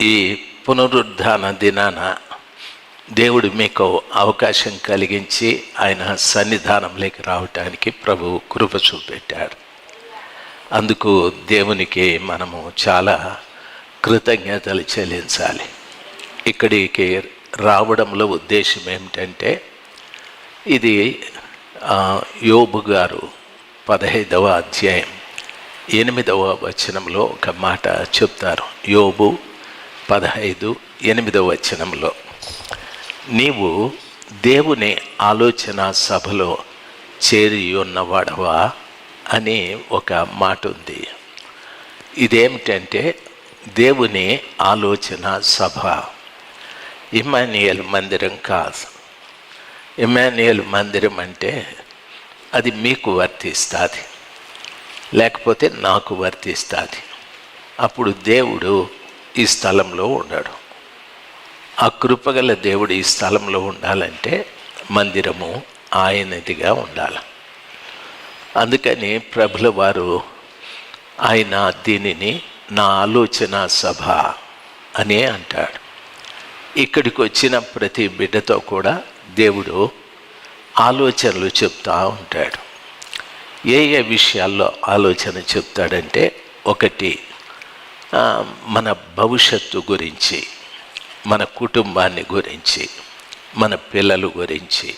ఈ పునరుద్ధాన దినాన దేవుడు మీకు అవకాశం కలిగించి ఆయన సన్నిధానంలోకి రావటానికి ప్రభు కృప చూపెట్టాడు అందుకు దేవునికి మనము చాలా కృతజ్ఞతలు చెల్లించాలి. ఇక్కడికి రావడంలో ఉద్దేశం ఏమిటంటే ఇది యోబు గారు పదహైదవ అధ్యాయం ఎనిమిదవ వచనంలో ఒక మాట చెప్తారు. యోబు పదహైదు ఎనిమిదవ వచనంలో నీవు దేవుని ఆలోచన సభలో చేరి ఉన్నవాడవా అని ఒక మాట ఉంది. ఇదేమిటంటే దేవుని ఆలోచన సభ. ఇమానియల్ మందిరం కాదు. ఇమానియల్ మందిరం అంటే అది మీకు వర్తిస్తుంది లేకపోతే నాకు వర్తిస్తుంది. అప్పుడు దేవుడు ఈ స్థలంలో ఉన్నాడు ఆ కృపగల దేవుడు ఈ స్థలంలో ఉండాలంటే మందిరము ఆయనదిగా ఉండాలి. అందుకని ప్రభుల వారు ఆయన దీనిని నా ఆలోచన సభ అనే అంటాడు. ఇక్కడికి వచ్చిన ప్రతి బిడ్డతో కూడా దేవుడు ఆలోచనలు చెప్తా ఉంటాడు. ఏ ఏ విషయాల్లో ఆలోచన చెప్తాడంటే ఒకటి మన భవిష్యత్తు గురించి మన కుటుంబాన్ని గురించి మన పిల్లల గురించి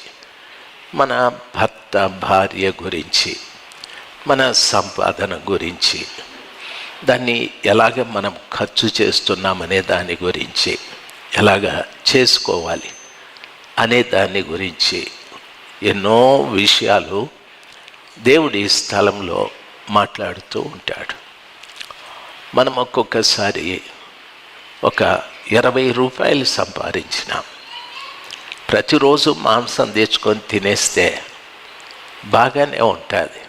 మన భర్త భార్య గురించి మన సంపాదన గురించి దాన్ని ఎలాగ మనం ఖర్చు చేస్తున్నామనే దాని గురించి ఎలాగ చేసుకోవాలి అనే దాని గురించి ఎన్నో విషయాలు దేవుడి స్థలంలో మాట్లాడుతూ ఉంటాడు. మనం ఒక్కొక్కసారి ఒక ఇరవై రూపాయలు సంపాదించినాం. ప్రతిరోజు మాంసం తెచ్చుకొని తినేస్తే బాగానే ఉంటుంది.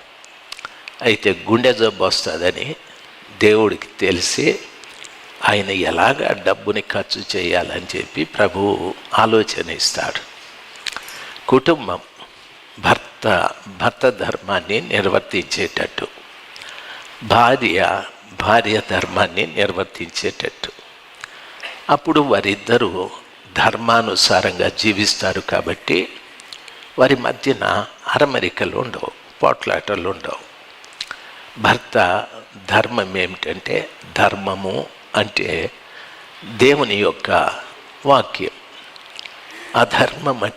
అయితే గుండె జబ్బు వస్తుందని దేవుడికి తెలిసి ఆయన ఎలాగ డబ్బుని ఖర్చు చేయాలని చెప్పి ప్రభువు ఆలోచన ఇస్తాడు. కుటుంబం భర్త భర్త ధర్మాన్ని నిర్వర్తించేటట్టు. భార్య భార్య ధర్మాన్ని నిర్వర్తించేటట్టు. అప్పుడు వారిద్దరూ ధర్మానుసారంగా జీవిస్తారు కాబట్టి వారి మధ్యన అరమరికలు ఉండవు పోట్లాటలు ఉండవు. భర్త ధర్మం ఏమిటంటే ధర్మము అంటే దేవుని యొక్క వాక్యం. అధర్మం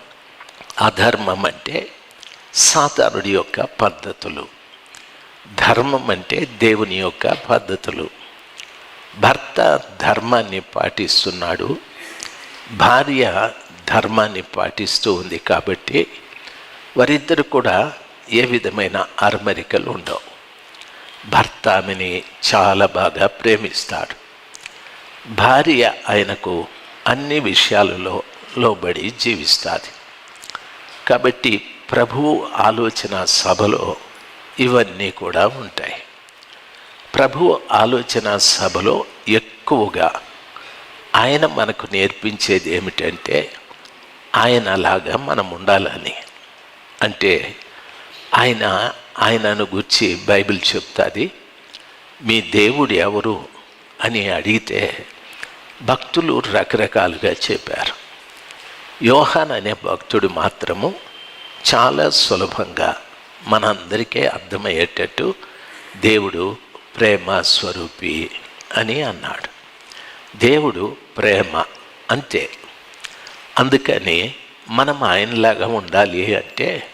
అధర్మం అంటే సాతానుడి యొక్క పద్ధతులు. ధర్మం అంటే దేవుని యొక్క పద్ధతులు. భర్త ధర్మాన్ని పాటిస్తున్నాడు. భార్య ధర్మాన్ని పాటిస్తూ ఉంది కాబట్టి వారిద్దరు కూడా ఏ విధమైన అరమరికలు ఉండవు. భర్త ఆమెని చాలా బాగా ప్రేమిస్తాడు. భార్య ఆయనకు అన్ని విషయాలలో లోబడి జీవిస్తుంది. కాబట్టి ప్రభువు ఆలోచన సభలో ఇవన్నీ కూడా ఉంటాయి. ప్రభు ఆలోచన సభలో ఎక్కువగా ఆయన మనకు నేర్పించేది ఏమిటంటే ఆయన అలాగా మనం ఉండాలని. అంటే ఆయన ఆయనను గుర్చి బైబిల్ చెప్తుంది మీ దేవుడు ఎవరు? అని అడిగితే భక్తులు రకరకాలుగా చెప్పారు. యోహాన్ అనే భక్తుడు మాత్రము చాలా సులభంగా మనందరికీ అర్థమయ్యేటట్టు దేవుడు ప్రేమ స్వరూపి అని అన్నాడు. దేవుడు ప్రేమ అంతే అందుకని మనం ఆయనలాగా ఉండాలి అంటే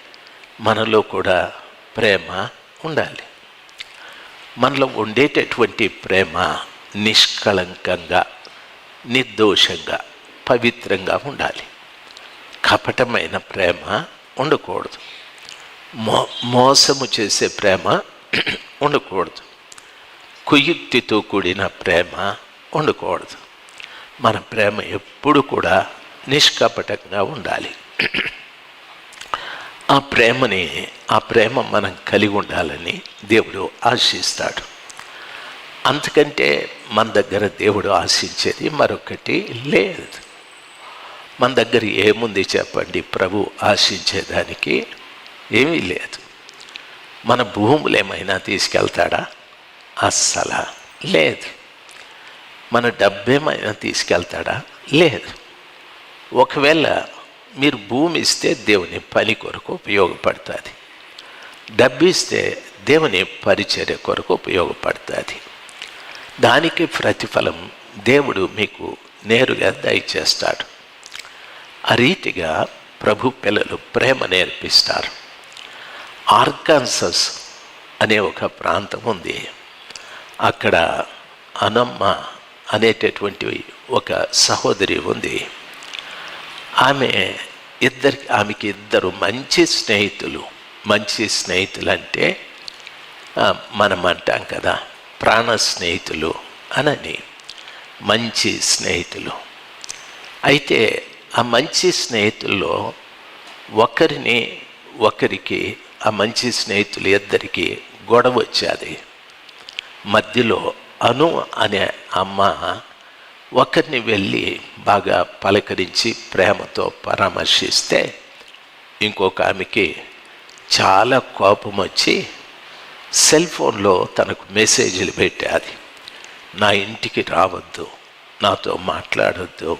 మనలో కూడా ప్రేమ ఉండాలి. మనలో ఉండేటటువంటి ప్రేమ నిష్కళంకంగా నిర్దోషంగా పవిత్రంగా ఉండాలి. కపటమైన ప్రేమ ఉండకూడదు. మో మోసము చేసే ప్రేమ ఉండకూడదు. కుయుక్తితో కూడిన ప్రేమ ఉండకూడదు. మన ప్రేమ ఎప్పుడు కూడా నిష్కపటంగా ఉండాలి. ఆ ప్రేమని ఆ ప్రేమ మనం కలిగి ఉండాలని దేవుడు ఆశిస్తాడు. అంతకంటే మన దగ్గర దేవుడు ఆశించేది మరొకటి లేదు. మన దగ్గర ఏముంది చెప్పండి? ప్రభు ఆశించేదానికి ఏమీ లేదు. మన భూములు ఏమైనా తీసుకెళ్తాడా? అస్సలు లేదు. మన డబ్బేమైనా తీసుకెళ్తాడా? లేదు. ఒకవేళ మీరు భూమి ఇస్తే దేవుని పని కొరకు ఉపయోగపడుతుంది. డబ్బు ఇస్తే దేవుని పరిచర్య కొరకు ఉపయోగపడుతుంది. దానికి ప్రతిఫలం దేవుడు మీకు నేరుగా దయచేస్తాడు. ఆ రీతిగా ప్రభు పిల్లలు ప్రేమ నేర్పిస్తారు. ఆర్కాన్సస్ అనే ఒక ప్రాంతం ఉంది. అక్కడ అనమ్మ అనేటటువంటి ఒక సహోదరి ఉంది. ఆమె ఇద్దరి ఆమెకి ఇద్దరు మంచి స్నేహితులు. మంచి స్నేహితులు అంటే మనం అంటాం కదా ప్రాణ స్నేహితులు అనని మంచి స్నేహితులు. అయితే ఆ మంచి స్నేహితుల్లో ఒకరిని ఒకరికి ఆ మంచి స్నేహితులు ఇద్దరికి గొడవ వచ్చేది. మధ్యలో అను అనే అమ్మ ఒకరిని వెళ్ళి బాగా పలకరించి ప్రేమతో పరామర్శిస్తే ఇంకొక ఆమెకి చాలా కోపం వచ్చి సెల్ ఫోన్లో తనకు మెసేజ్లు పెట్టేది. నా ఇంటికి రావద్దు నాతో మాట్లాడొద్దు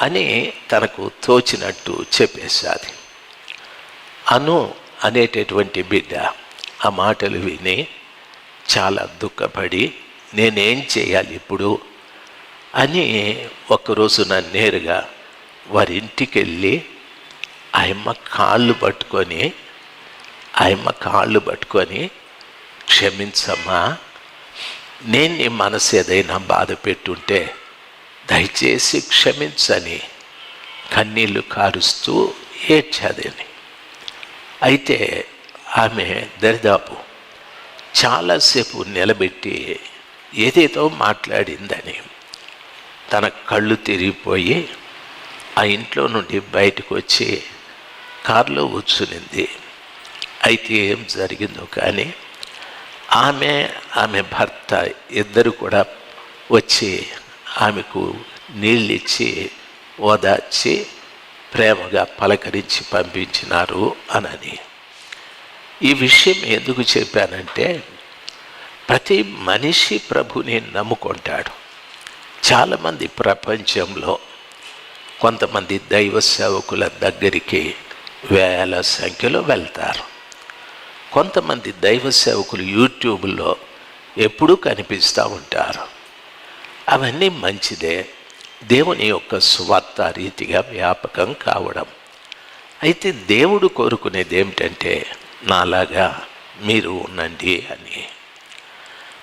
అని తనకు తోచినట్టు చెప్పేసేది. అను అనేటటువంటి బిడ్డ ఆ మాటలు విని చాలా దుఃఖపడి నేనేం చేయాలి ఇప్పుడు? అని ఒకరోజు నన్ను నేరుగా వారి ఇంటికి వెళ్ళి ఆయమ్మ కాళ్ళు పట్టుకొని ఆయమ్మ కాళ్ళు పట్టుకొని క్షమించమ్మా నేను నీ మనసు ఏదైనా బాధ పెట్టుంటే దయచేసి క్షమించని కన్నీళ్ళు కారుస్తూ ఏడ్చాదని. అయితే ఆమె దరిదాపు చాలాసేపు నిలబెట్టి ఏదేదో మాట్లాడిందని తన కళ్ళు తిరిగిపోయి ఆ ఇంట్లో నుండి బయటకు వచ్చి కారులో కూర్చునింది. అయితే ఏం జరిగిందో కానీ ఆమె ఆమె భర్త ఇద్దరు కూడా వచ్చి ఆమెకు నీళ్ళిచ్చి ఓదార్చి ప్రేమగా పలకరించి పంపించినారు అనని. ఈ విషయం ఎందుకు చెప్పానంటే ప్రతి మనిషి ప్రభుని నమ్ముకుంటాడు. చాలామంది ప్రపంచంలో కొంతమంది దైవ సేవకుల దగ్గరికి వేల సంఖ్యలో వెళ్తారు. కొంతమంది దైవ సేవకులు యూట్యూబ్లో ఎప్పుడూ కనిపిస్తూ ఉంటారు. అవన్నీ మంచిదే దేవుని యొక్క స్వార్థ రీతిగా వ్యాపకం కావడం. అయితే దేవుడు కోరుకునేది ఏమిటంటే నాలాగా మీరు ఉండండి అని.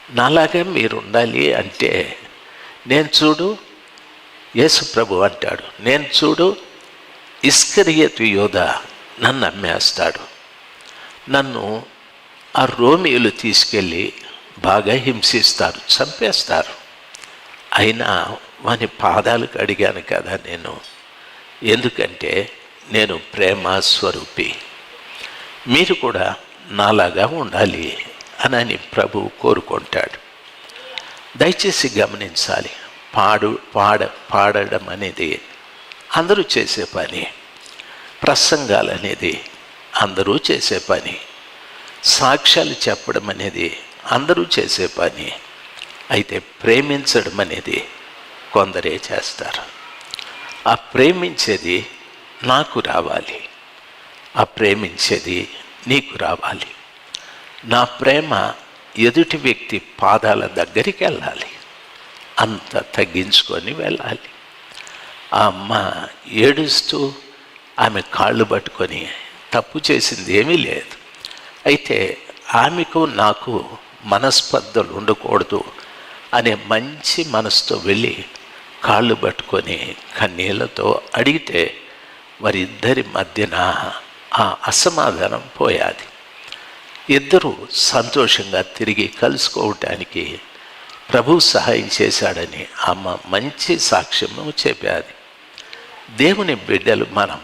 నాలాగా మీరు ఉండాలి అంటే నేను చూడు యేసు ప్రభు అంటాడు నేను చూడు ఇస్కరియతు యోధ నన్ను అమ్మేస్తాడు. నన్ను ఆ రోమియోలు తీసుకెళ్ళి బాగా హింసిస్తారు చంపేస్తారు. అయినా వాని పాదాలకు అడిగాను కదా నేను. ఎందుకంటే నేను ప్రేమ స్వరూపి. మీరు కూడా నాలాగా ఉండాలి అని ప్రభు కోరుకుంటాడు. దయచేసి గమనించాలి. పాడు పాడ పాడడం అనేది అందరూ చేసే పని. ప్రసంగాలు అనేది అందరూ చేసే పని. సాక్ష్యాలు చెప్పడం అనేది అందరూ చేసే పని. అయితే ప్రేమించడం అనేది కొందరే చేస్తారు. ఆ ప్రేమించేది నాకు రావాలి. ఆ ప్రేమించేది నీకు రావాలి. నా ప్రేమ ఎదుటి వ్యక్తి పాదాల దగ్గరికి వెళ్ళాలి. అంత తగ్గించుకొని వెళ్ళాలి. ఆ అమ్మ ఏడుస్తూ ఆమె కాళ్ళు పట్టుకొని తప్పు చేసింది ఏమీ లేదు. అయితే ఆమెకు నాకు మనస్పర్ధలు ఉండకూడదు అనే మంచి మనసుతో వెళ్ళి కాళ్ళు పట్టుకొని కన్నీళ్ళతో అడిగితే వారిద్దరి మధ్యన ఆ అసమాధానం పోయాది. ఇద్దరు సంతోషంగా తిరిగి కలుసుకోవటానికి ప్రభు సహాయం చేశాడని అమ్మ మంచి సాక్ష్యము చెప్పాది. దేవుని బిడ్డలు మనం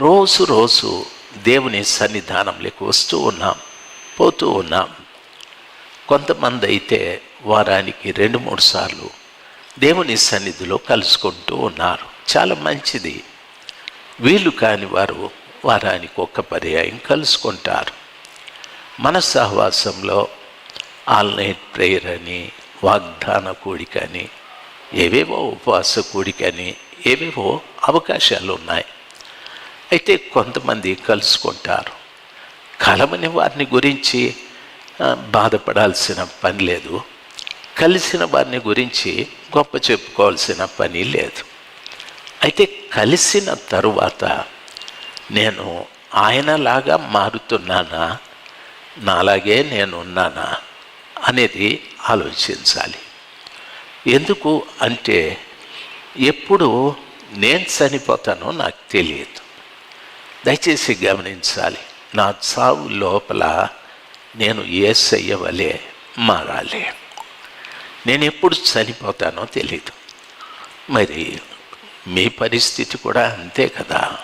రోజు రోజు దేవుని సన్నిధానంలోకి వస్తూ ఉన్నాం పోతూ ఉన్నాం. కొంతమంది అయితే వారానికి రెండు మూడు సార్లు దేవుని సన్నిధిలో కలుసుకుంటూ ఉన్నారు. చాలా మంచిది. వీలు కాని వారు వారానికి ఒక్క పర్యాయం కలుసుకుంటారు. మన సహవాసంలో ఆల్ నైట్ ప్రేయర్ అని వాగ్దాన కూడికని ఏవేవో ఉపవాస కూడికని ఏవేవో అవకాశాలు ఉన్నాయి. అయితే కొంతమంది కలుసుకుంటారు. కలమని వారిని గురించి బాధపడాల్సిన పని లేదు. కలిసిన వారిని గురించి గొప్ప చెప్పుకోవాల్సిన పని లేదు. అయితే కలిసిన తరువాత నేను ఆయనలాగా మారుతున్నానా? నాలాగే నేనున్నానా? అనేది ఆలోచించాలి. ఎందుకు అంటే ఎప్పుడు నేను చనిపోతానో నాకు తెలియదు. దయచేసి గమనించాలి. నా చావు లోపల నేను ఏ వలె మారాలి. నేను ఎప్పుడు చనిపోతానో తెలీదు. మరి మీ పరిస్థితి కూడా అంతే కదా.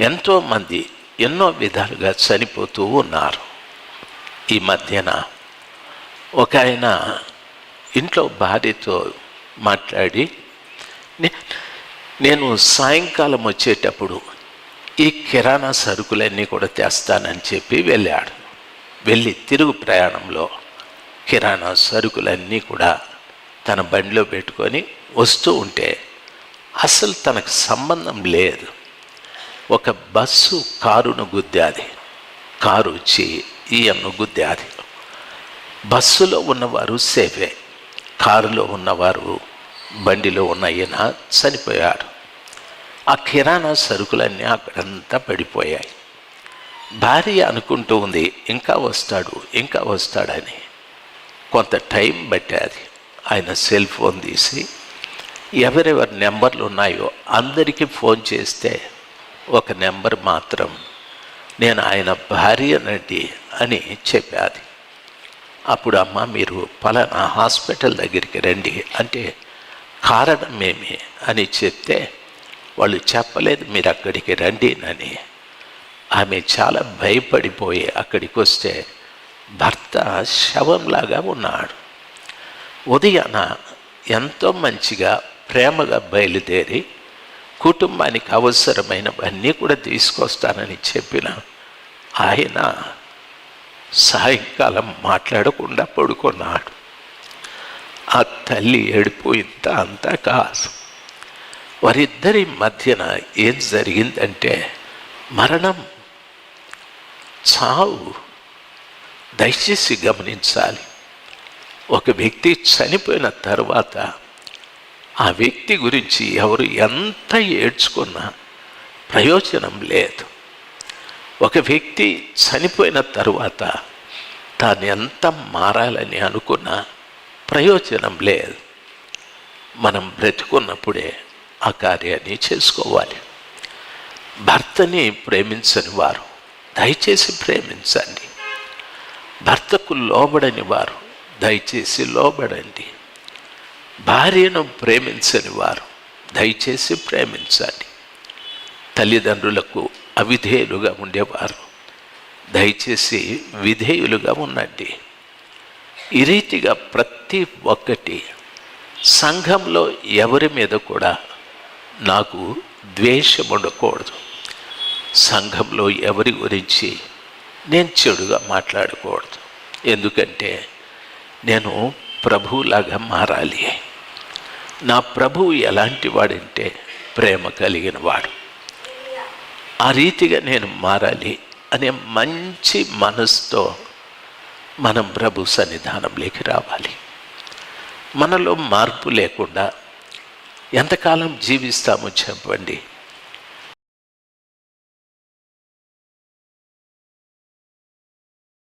ఎంతోమంది ఎన్నో విధాలుగా చనిపోతూ ఉన్నారు. ఈ మధ్యన ఒక ఆయన ఇంట్లో భార్యతో మాట్లాడి నేను సాయంకాలం వచ్చేటప్పుడు ఈ కిరాణా సరుకులన్నీ కూడా తెస్తానని చెప్పి వెళ్ళాడు. వెళ్ళి తిరుగు ప్రయాణంలో కిరాణా సరుకులన్నీ కూడా తన బండిలో పెట్టుకొని వస్తూ ఉంటే అసలు తనకు సంబంధం లేదు. ఒక బస్సు కారును గుద్దాది. కారు వచ్చి ఈయన్ను గుద్దాది. బస్సులో ఉన్నవారు సేఫే. కారులో ఉన్నవారు బండిలో ఉన్న ఈయన చనిపోయాడు ఆ కిరాణా సరుకులన్నీ అక్కడంతా పడిపోయాయి. భార్య అనుకుంటూ ఉంది ఇంకా వస్తాడు ఇంకా వస్తాడని. కొంత టైం పట్టేది. ఆయన సెల్ ఫోన్ తీసి ఎవరెవరి నెంబర్లు ఉన్నాయో అందరికీ ఫోన్ చేస్తే ఒక నెంబర్ మాత్రం నేను ఆయన భార్యనండి అని చెప్పాది. అప్పుడు అమ్మ మీరు పలానా హాస్పిటల్ దగ్గరికి రండి. అంటే కారణం ఏమి? అని చెప్తే వాళ్ళు చెప్పలేదు మీరు అక్కడికి రండి అని ఆమె చాలా భయపడిపోయి అక్కడికి వస్తే భర్త శవంలాగా ఉన్నాడు. ఉదయాన ఎంతో మంచిగా ప్రేమగా బయలుదేరి కుటుంబానికి అవసరమైనవన్నీ కూడా తీసుకొస్తానని చెప్పిన ఆయన సాయంకాలం మాట్లాడకుండా పడుకున్నాడు. ఆ తల్లి ఏడిపోయింత అంతా కాదు. వారిద్దరి మధ్యన ఏం జరిగిందంటే మరణం. చావు. దయచేసి గమనించాలి. ఒక వ్యక్తి చనిపోయిన తర్వాత ఆ వ్యక్తి గురించి ఎవరు ఎంత ఏడ్చుకున్నా ప్రయోజనం లేదు. ఒక వ్యక్తి చనిపోయిన తర్వాత తాను ఎంత మారాలని అనుకున్నా ప్రయోజనం లేదు. మనం బ్రతుకున్నప్పుడే ఆ కార్యాన్ని చేసుకోవాలి. భర్తని ప్రేమించని వారు దయచేసి ప్రేమించండి. భర్తకు లోబడని వారు దయచేసి లోబడండి. భార్యను ప్రేమించని వారు దయచేసి ప్రేమించండి. తల్లిదండ్రులకు అవిధేయులుగా ఉండేవారు దయచేసి విధేయులుగా ఉండండి. ఈ రీతిగా ప్రతి ఒక్కటి సంఘంలో ఎవరి మీద కూడా నాకు ద్వేషం ఉండకూడదు సంఘంలో ఎవరి గురించి నేను చెడుగా మాట్లాడకూడదు. ఎందుకంటే నేను ప్రభువులాగా మారాలి. నా ప్రభువు ఎలాంటి వాడంటే ప్రేమ కలిగిన వాడు. ఆ రీతిగా నేను మారాలి అనే మంచి మనసుతో మనం ప్రభు సన్నిధానంలోకి రావాలి. మనలో మార్పు లేకుండా ఎంతకాలం జీవిస్తామో చెప్పండి.